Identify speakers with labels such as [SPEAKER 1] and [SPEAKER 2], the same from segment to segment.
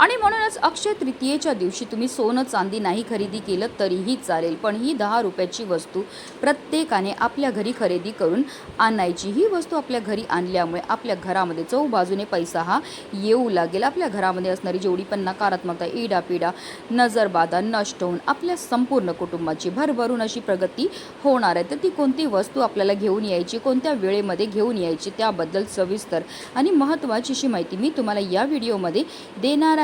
[SPEAKER 1] आणि म्हणूनच अक्षय तृतीयेच्या दिवशी तुम्ही सोनं चांदी नाही खरेदी केलं तरीही चालेल पण ही दहा रुपयाची वस्तू प्रत्येकाने आपल्या घरी खरेदी करून आणायची. ही वस्तू आपल्या घरी आणल्यामुळे आपल्या घरामध्ये चौबाजूने पैसा हा येऊ लागेल. आपल्या घरामध्ये असणारी जेवढी पण नकारात्मकता इडापिडा नजरबाधा नष्ट होऊन आपल्या संपूर्ण कुटुंबाची भरभरून अशी प्रगती होणार आहे. तर ती कोणती वस्तू आपल्याला घेऊन यायची कोणत्या वेळेमध्ये घेऊन यायची त्याबद्दल सविस्तर आणि महत्त्वाची अशी माहिती मी तुम्हाला या व्हिडिओमध्ये देणार आहे.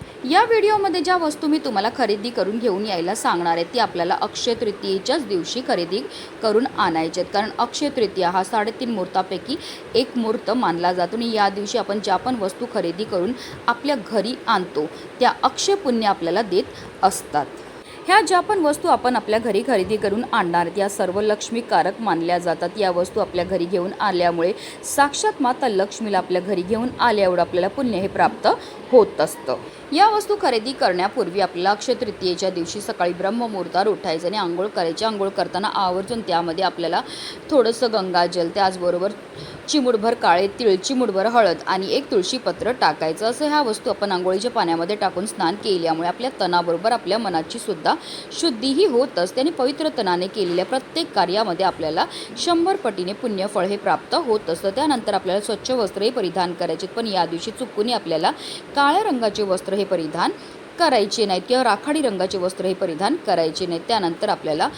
[SPEAKER 1] या व्हिडिओमध्ये ज्या वस्तू मी तुम्हाला खरेदी करून घेऊन यायला सांगणार आहे ती आपल्याला अक्षय तृतीयेच्याच दिवशी खरेदी करून आणायचे आहेत कारण अक्षय तृतीया हा साडेतीन मुहूर्तापैकी एक मुहूर्त मानला जातो आणि या दिवशी आपण ज्या पण वस्तू खरेदी करून आपल्या घरी आणतो त्या अक्षय पुण्य आपल्याला देत असतात. ह्या ज्या पण वस्तू आपण आपल्या घरी खरेदी करून आणणार त्या सर्व लक्ष्मीकारक मानल्या जातात. या वस्तू आपल्या घरी घेऊन आल्यामुळे साक्षात माता लक्ष्मीला आपल्या घरी घेऊन आल्यावर आपल्याला पुण्य हे प्राप्त होत असतं. या वस्तू खरेदी करण्यापूर्वी आपल्याला अक्षय तृतीयेच्या दिवशी सकाळी ब्रह्ममुहूर्तावर उठायचं आणि आंघोळ करायची. आंघोळ करताना आवर्जून त्यामध्ये आपल्याला थोडंसं गंगाजल त्याचबरोबर चिमुडभर काळे तिळ चिमुडभर हळद आणि एक तुळशीपत्र टाकायचं असं ह्या वस्तू आपण आंघोळीच्या पाण्यामध्ये टाकून स्नान केल्यामुळे आपल्या तणाबरोबर आपल्या मनाची सुद्धा शुद्धीही होत असते आणि पवित्र तणाने केलेल्या प्रत्येक कार्यामध्ये आपल्याला शंभर पटीने पुण्यफळ हे प्राप्त होत असतं. त्यानंतर आपल्याला स्वच्छ वस्त्रही परिधान करायचे पण या दिवशी चुकूनही आपल्याला काळ्या रंगाचे वस्त्र हे परिधान करायचे नाहीत किंवा राखाडी रंगाचे वस्त्र हे परिधान करायचे नाहीत. त्यानंतर आपल्याला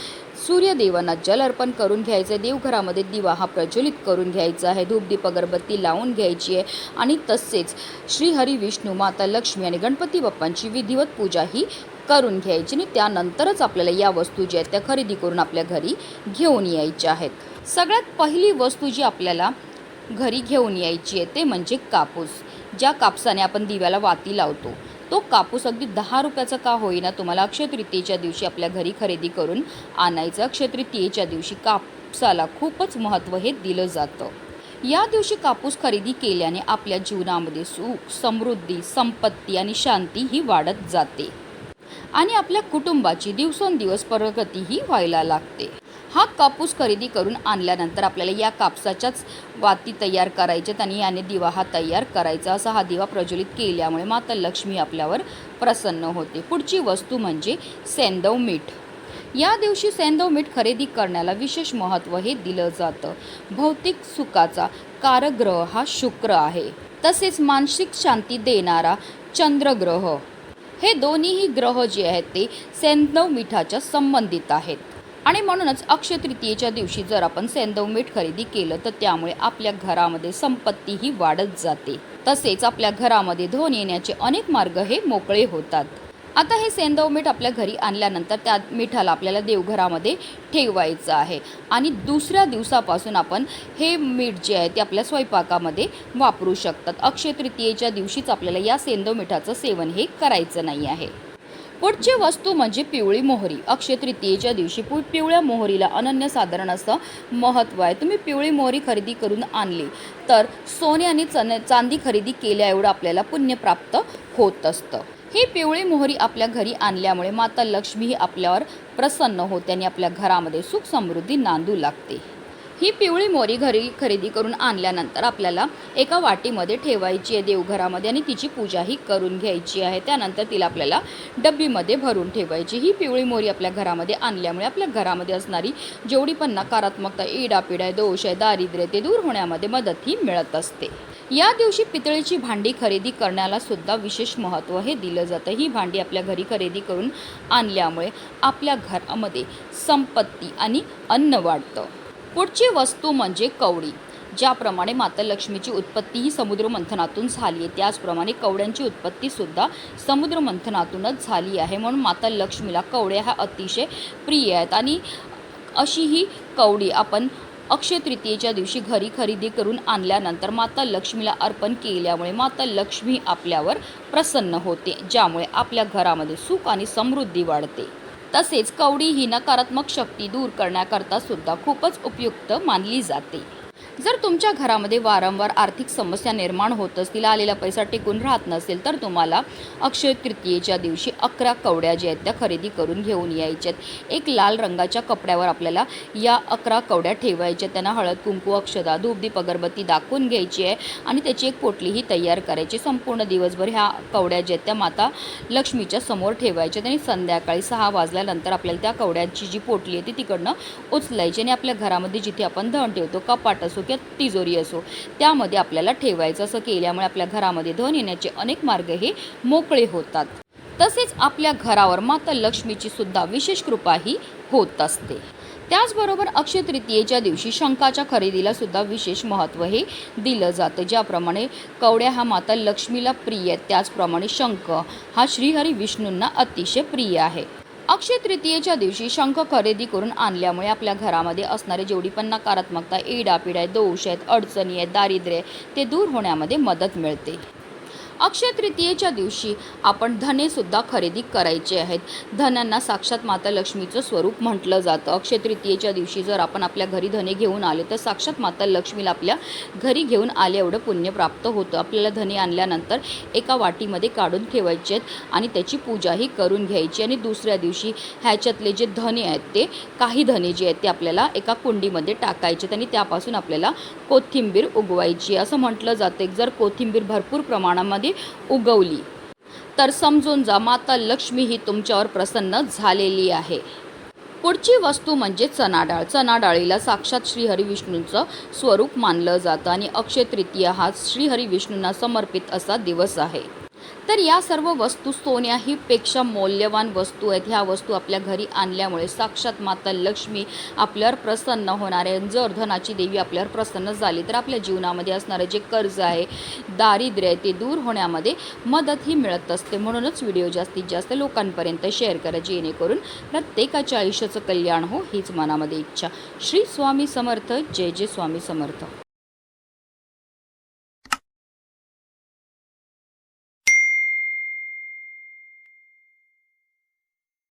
[SPEAKER 1] सूर्यदेवांना जल अर्पण करून घ्यायचं आहे देवघरामध्ये दिवा हा प्रज्वलित करून घ्यायचा आहे. धूपदीप अगरबत्ती लावून घ्यायची आहे. आणि तसेच श्रीहरी विष्णू माता लक्ष्मी आणि गणपती बाप्पांची विधिवत पूजा ही करून घ्यायची आणि त्यानंतरच आपल्याला या वस्तू ज्या आहेत त्या खरेदी करून आपल्या घरी घेऊन यायच्या आहेत. सगळ्यात पहिली वस्तू जी आपल्याला घरी घेऊन यायची आहे ते म्हणजे कापूस. ज्या कापसाने आपण दिव्याला वाती लावतो तो कापूस अगदी दहा रुपयाचा का होईना तुम्हाला अक्षय तृतीयेच्या दिवशी आपल्या घरी खरेदी करून आणायचं. अक्षय तृतीयेच्या दिवशी कापसाला खूपच महत्त्व हे दिलं जातं. या दिवशी कापूस खरेदी केल्याने आपल्या जीवनामध्ये सुख समृद्धी संपत्ती आणि शांती ही वाढत जाते. आणि आपल्या कुटुंबाची दिवसेंदिवस प्रगतीही व्हायला लागते. हा कापूस खरेदी करून आणल्यानंतर आपल्याला या कापसाच्याच वाती तयार करायच्यात आणि याने दिवा हा तयार करायचा असा हा दिवा प्रज्वलित केल्यामुळे माता लक्ष्मी आपल्यावर प्रसन्न होते. पुढची वस्तू म्हणजे सेंदव मीठ. या दिवशी सेंदव मीठ खरेदी करण्याला विशेष महत्त्व हे दिलं जातं. भौतिक सुखाचा कारग्रह हा शुक्र आहे. तसेच मानसिक शांती देणारा चंद्रग्रह. हे दोन्हीही ग्रह जे आहेत ते सेंदव मिठाच्या संबंधित आहेत. आणि म्हणूनच अक्षय तृतीयेच्या दिवशी जर आपण सेंदव मीठ खरेदी केलं तर त्यामुळे आपल्या घरामध्ये संपत्ती ही वाढत जाते. तसेच आपल्या घरामध्ये धोन येण्याचे अनेक मार्ग हे मोकळे होतात. आता हे सेंदव मीठ आपल्या घरी आणल्यानंतर त्या मिठाला आपल्याला देवघरामध्ये ठेवायचं आहे. आणि दुसऱ्या दिवसापासून आपण हे मीठ जे आहे ते आपल्या स्वयंपाकामध्ये वापरू शकतात. अक्षय तृतीयेच्या दिवशीच आपल्याला या सेंदव मिठाचं सेवन हे करायचं नाही आहे. पुढची वस्तू म्हणजे पिवळी मोहरी. अक्षय तृतीयेच्या दिवशी पु पिवळ्या मोहरीला अनन्यसाधारण असं महत्त्व आहे. तुम्ही पिवळी मोहरी खरेदी करून आणली तर सोने आणि चन चांदी खरेदी केल्या एवढं आपल्याला पुण्य प्राप्त होत असतं. ही पिवळी मोहरी आपल्या घरी आणल्यामुळे माता लक्ष्मी ही आपल्यावर प्रसन्न होते आणि आपल्या घरामध्ये सुख समृद्धी नांदू लागते. ही पिवळी मोरी घरी खरेदी करून आणल्यानंतर आपल्याला एका वाटीमध्ये ठेवायची आहे देवघरामध्ये आणि तिची पूजाही करून घ्यायची आहे. त्यानंतर तिला आपल्याला डब्बीमध्ये भरून ठेवायची. ही पिवळी मोरी आपल्या घरामध्ये आणल्यामुळे आपल्या घरामध्ये असणारी जेवढी पण नकारात्मकता इडापिडा दोष आहे दारिद्र्य ते दूर होण्यामध्ये मदतही मिळत असते. या दिवशी पितळेची भांडी खरेदी करण्याला सुद्धा विशेष महत्त्व हे दिलं जातं. ही भांडी आपल्या घरी खरेदी करून आणल्यामुळे आपल्या घरामध्ये संपत्ती आणि अन्न वाढतं. पुढची वस्तू म्हणजे कवडी. ज्याप्रमाणे माता लक्ष्मीची उत्पत्ती ही समुद्रमंथनातून झाली आहे त्याचप्रमाणे कवड्यांची उत्पत्तीसुद्धा समुद्रमंथनातूनच झाली आहे. म्हणून माता लक्ष्मीला कवड्या ह्या अतिशय प्रिय आहेत. आणि अशी ही कवडी आपण अक्षय तृतीयेच्या दिवशी घरी खरेदी करून आणल्यानंतर माता लक्ष्मीला अर्पण केल्यामुळे माता लक्ष्मी आपल्यावर प्रसन्न होते ज्यामुळे आपल्या घरामध्ये सुख आणि समृद्धी वाढते. तसेच कवडी ही नकारात्मक शक्ती दूर करण्याकरता सुद्धा खूपच उपयुक्त मानली जाते. जर तुमच्या घरामध्ये वारंवार आर्थिक समस्या निर्माण होत असतील आलेला पैसा टिकून राहत नसेल तर तुम्हाला अक्षय तृतीयेच्या दिवशी अकरा कवड्या ज्या आहेत त्या खरेदी करून घेऊन यायच्यात एक लाल रंगाच्या कपड्यावर आपल्याला या अकरा कवड्या ठेवायच्या त्यांना हळद कुंकू अक्षदा धूपदीप अगरबत्ती दाखवून घ्यायची आहे आणि त्याची एक पोटलीही तयार करायची संपूर्ण दिवसभर ह्या कवड्या ज्या आहेत त्या माता लक्ष्मीच्या समोर ठेवायच्या आणि संध्याकाळी सहा वाजल्यानंतर आपल्याला त्या कवड्यांची जी पोटली आहे ती तिकडनं उचलायची आणि आपल्या घरामध्ये जिथे आपण धन ठेवतो कपाट असो किंवा तिजोरी असो. त्यामध्ये आपल्याला ठेवायचं असं केल्यामुळे आपल्या घरामध्ये धन येण्याचे अनेक मार्ग हे मोकळे होतात. तसेच आपल्या घरावर माता लक्ष्मीची सुद्धा विशेष कृपाही होत असते. त्याचबरोबर अक्षय तृतीयेच्या दिवशी शंखाच्या खरेदीला सुद्धा विशेष महत्त्व हे दिलं जातं. ज्याप्रमाणे कवड्या हा माता लक्ष्मीला प्रिय आहेत त्याचप्रमाणे शंख हा श्रीहरी विष्णूंना अतिशय प्रिय आहे. अक्षय तृतीयेच्या दिवशी शंख खरेदी करून आणल्यामुळे आपल्या घरामध्ये असणारे जेवढी पण नकारात्मकता इडापिडा आहे दोष आहेत अडचणी आहेत दारिद्र्य आहे, ते दूर होण्यामध्ये मदत मिळते. अक्षय तृतीयेच्या दिवशी आपण धनेसुद्धा खरेदी करायचे आहेत. धनांना साक्षात माता लक्ष्मीचं स्वरूप म्हटलं जातं. अक्षय तृतीयेच्या दिवशी जर आपण आपल्या घरी धने घेऊन आले तर साक्षात माता लक्ष्मीला आपल्या घरी घेऊन आले एवढं पुण्य प्राप्त होतं. आपल्याला धने आणल्यानंतर एका वाटीमध्ये काढून ठेवायचे आहेत आणि त्याची पूजाही करून घ्यायची आणि दुसऱ्या दिवशी ह्याच्यातले जे धने आहेत ते काही धने जे आहेत ते आपल्याला एका कुंडीमध्ये टाकायचे आणि त्यापासून आपल्याला कोथिंबीर उगवायची असं म्हटलं जातं. की जर कोथिंबीर भरपूर प्रमाणामध्ये उगवली. तर समजून जा माता लक्ष्मी ही तुमच्यावर प्रसन्न झालेली आहे. पुढची वस्तू म्हणजे चणाडाळ चणाडाळीला चणा डाळीला साक्षात श्रीहरी विष्णूंचं स्वरूप मानलं जातं आणि अक्षय तृतीया हा श्रीहरी विष्णूंना समर्पित असा दिवस आहे. तर या सर्व वस्तू सोन्याही पेक्षा मौल्यवान वस्तू आहेत. ह्या वस्तू आपल्या घरी आणल्यामुळे साक्षात माता लक्ष्मी आपल्यावर प्रसन्न होणार आहे. जर धनाची देवी आपल्यावर प्रसन्न झाली तर आपल्या जीवनामध्ये असणारं जे कर्ज आहे दारिद्र्य आहे ते दूर होण्यामध्ये मदत ही मिळत असते. म्हणूनच व्हिडिओ जास्तीत जास्त लोकांपर्यंत शेअर करा जेणेकरून प्रत्येकाच्या आयुष्याचं कल्याण हो हीच मनामध्ये इच्छा. श्री स्वामी समर्थ. जय जय स्वामी समर्थ.